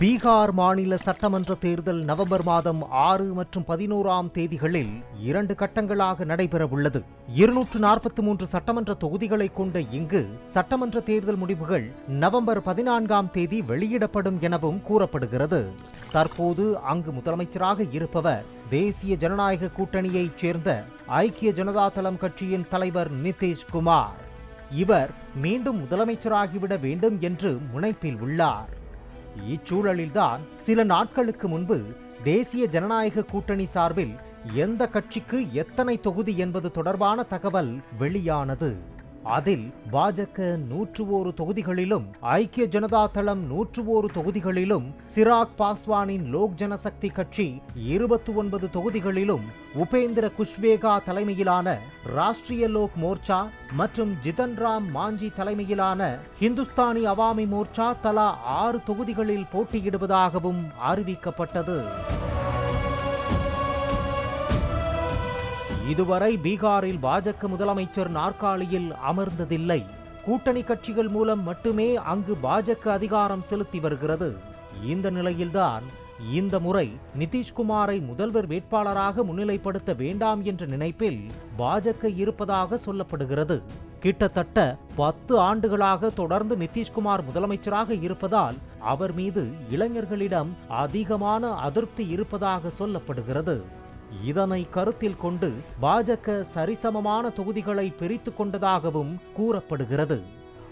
பீகார் மாநில சட்டமன்ற தேர்தல் நவம்பர் மாதம் ஆறு மற்றும் பதினோராம் தேதிகளில் இரண்டு கட்டங்களாக நடைபெறவுள்ளது. இருநூற்று நாற்பத்தி மூன்று சட்டமன்ற தொகுதிகளை கொண்ட இங்கு சட்டமன்ற தேர்தல் முடிவுகள் நவம்பர் பதினான்காம் தேதி வெளியிடப்படும் எனவும் கூறப்படுகிறது. தற்போது அங்கு முதலமைச்சராக இருப்பவர் தேசிய ஜனநாயக கூட்டணியைச் சேர்ந்த ஐக்கிய ஜனதா தளம் கட்சியின் தலைவர் நிதிஷ்குமார் இவர் மீண்டும் முதலமைச்சராகிவிட வேண்டும் என்று முனைப்பில் உள்ளார். இச்சூழலில்தான் சில நாட்களுக்கு முன்பு தேசிய ஜனநாயக கூட்டணி சார்பில் எந்த கட்சிக்கு எத்தனை தொகுதி என்பது தொடர்பான தகவல் வெளியானது. அதில் பாஜக நூற்று ஒரு தொகுதிகளிலும் ஐக்கிய ஜனதா தளம் நூற்று ஒரு தொகுதிகளிலும் சிராக் பாஸ்வானின் லோக் ஜனசக்தி கட்சி இருபத்தி ஒன்பது தொகுதிகளிலும் உபேந்திர குஷ்வேகா தலைமையிலான ராஷ்டிரிய லோக் மோர்ச்சா மற்றும் ஜிதன் ராம் மாஞ்சி தலைமையிலான ஹிந்துஸ்தானி அவாமி மோர்ச்சா தலா ஆறு தொகுதிகளில் போட்டியிடுவதாகவும் அறிவிக்கப்பட்டது. இதுவரை பீகாரில் பாஜக முதலமைச்சர் நாற்காலியில் அமர்ந்ததில்லை. கூட்டணி கட்சிகள் மூலம் மட்டுமே அங்கு பாஜக அதிகாரம் செலுத்தி வருகிறது. இந்த நிலையில்தான் இந்த முறை நிதிஷ்குமாரை முதல்வர் வேட்பாளராக முன்னிலைப்படுத்த வேண்டாம் என்ற நினைப்பில் பாஜக இருப்பதாக சொல்லப்படுகிறது. கிட்டத்தட்ட பத்து ஆண்டுகளாக தொடர்ந்து நிதிஷ்குமார் முதலமைச்சராக இருப்பதால் அவர் மீது இளைஞர்களிடம் அதிகமான அதிருப்தி இருப்பதாக சொல்லப்படுகிறது. இதனை கருத்தில் கொண்டு பாஜக சரிசமமான தொகுதிகளை பிரித்து கொண்டதாகவும் கூறப்படுகிறது.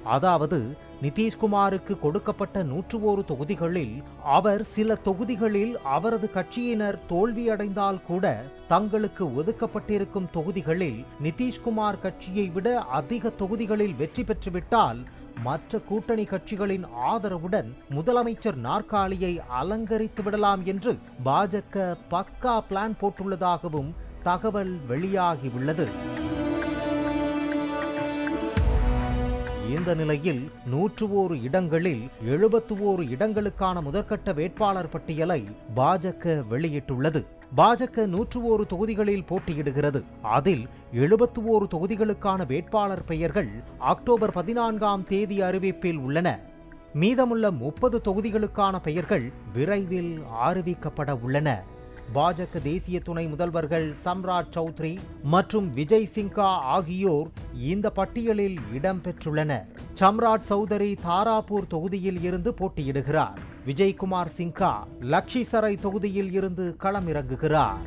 அதாவது நிதிஷ்குமாருக்கு கொடுக்கப்பட்ட நூற்று ஓரு தொகுதிகளில் அவர் சில தொகுதிகளில் அவரது கட்சியினர் தோல்வியடைந்தால் கூட தங்களுக்கு ஒதுக்கப்பட்டிருக்கும் தொகுதிகளில் நிதிஷ்குமார் கட்சியை விட அதிக தொகுதிகளில் வெற்றி பெற்றுவிட்டால் மற்ற கூட்டணி கட்சிகளின் ஆதரவுடன் முதலமைச்சர் நாற்காலியை அலங்கரித்து விடலாம் என்று பாஜக பக்கா பிளான் போட்டுள்ளதாகவும் தகவல் வெளியாகியுள்ளது. இருந்த நிலையில் நூற்று ஓரு இடங்களில் எழுபத்து ஓரு இடங்களுக்கான முதற்கட்ட வேட்பாளர் பட்டியலை பாஜக வெளியிட்டுள்ளது. பாஜக நூற்று ஓரு தொகுதிகளில் போட்டியிடுகிறது. அதில் எழுபத்து ஓரு தொகுதிகளுக்கான வேட்பாளர் பெயர்கள் அக்டோபர் பதினான்காம் தேதி அறிவிப்பில் உள்ளன. மீதமுள்ள முப்பது தொகுதிகளுக்கான பெயர்கள் விரைவில் அறிவிக்கப்பட உள்ளன. பாஜக தேசிய துணை முதல்வர்கள் சம்ராட் சௌத்ரி மற்றும் விஜய் சிங்கா ஆகியோர் இந்த பட்டியலில் இடம்பெற்றுள்ளனர் சம்ராட் சௌதரி தாராபூர் தொகுதியில் இருந்து போட்டியிடுகிறார். விஜய்குமார் சிங்கா லக்ஷிசரை தொகுதியில் இருந்து களமிறங்குகிறார்.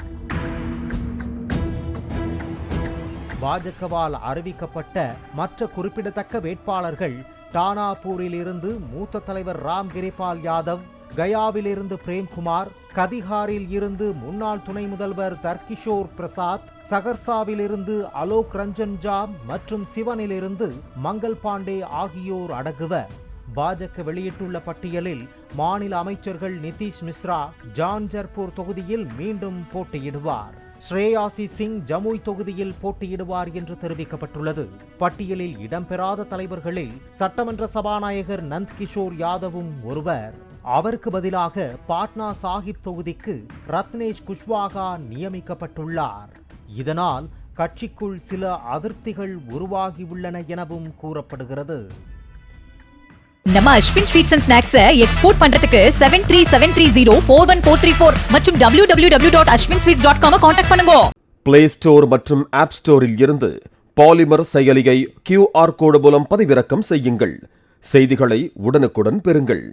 பாஜகவால் அறிவிக்கப்பட்ட மற்ற குறிப்பிடத்தக்க வேட்பாளர்கள் டானாபூரில் இருந்து மூத்த தலைவர் ராம் கிரிபால் யாதவ் கயாவிலிருந்து பிரேம்குமார் கதிஹாரில் இருந்து முன்னாள் துணை முதல்வர் தர்கிஷோர் பிரசாத் சகர்சாவிலிருந்து அலோக் ரஞ்சன் ஜா மற்றும் சிவனிலிருந்து மங்கள் பாண்டே ஆகியோர் அடங்குவர். பாஜக வெளியிட்டுள்ள பட்டியலில் மாநில அமைச்சர்கள் நிதிஷ் மிஸ்ரா ஜான்ஜர்பூர் தொகுதியில் மீண்டும் போட்டியிடுவார். ஸ்ரேயாசி சிங் ஜமுய் தொகுதியில் போட்டியிடுவார் என்று தெரிவிக்கப்பட்டுள்ளது. பட்டியலில் இடம்பெறாத தலைவர்களில் சட்டமன்ற சபாநாயகர் நந்த் கிஷோர் யாதவும் ஒருவர். அவருக்கு பதிலாக பாட்னா சாஹிப் தொகுதிக்கு ரத்னேஷ் குஷ்வாகா நியமிக்கப்பட்டுள்ளார். இதனால் கட்சிக்குள் சில அதிருப்திகள் உருவாகியுள்ளன எனவும் கூறப்படுகிறது. நம்ம Ashwin sweets and snacks export பண்றதுக்கு seven three seven three zero four one four three four மற்றும் W W W dot Ashwin sweets dot com contact பண்ணுங்க. பிளே ஸ்டோர் மற்றும் ஆப் ஸ்டோரில் இருந்து பாலிமர் செயலியை கியூஆர் கோடு மூலம் பதிவிறக்கம் செய்யுங்கள். செய்திகளை உடனுக்குடன் பெறுங்கள்.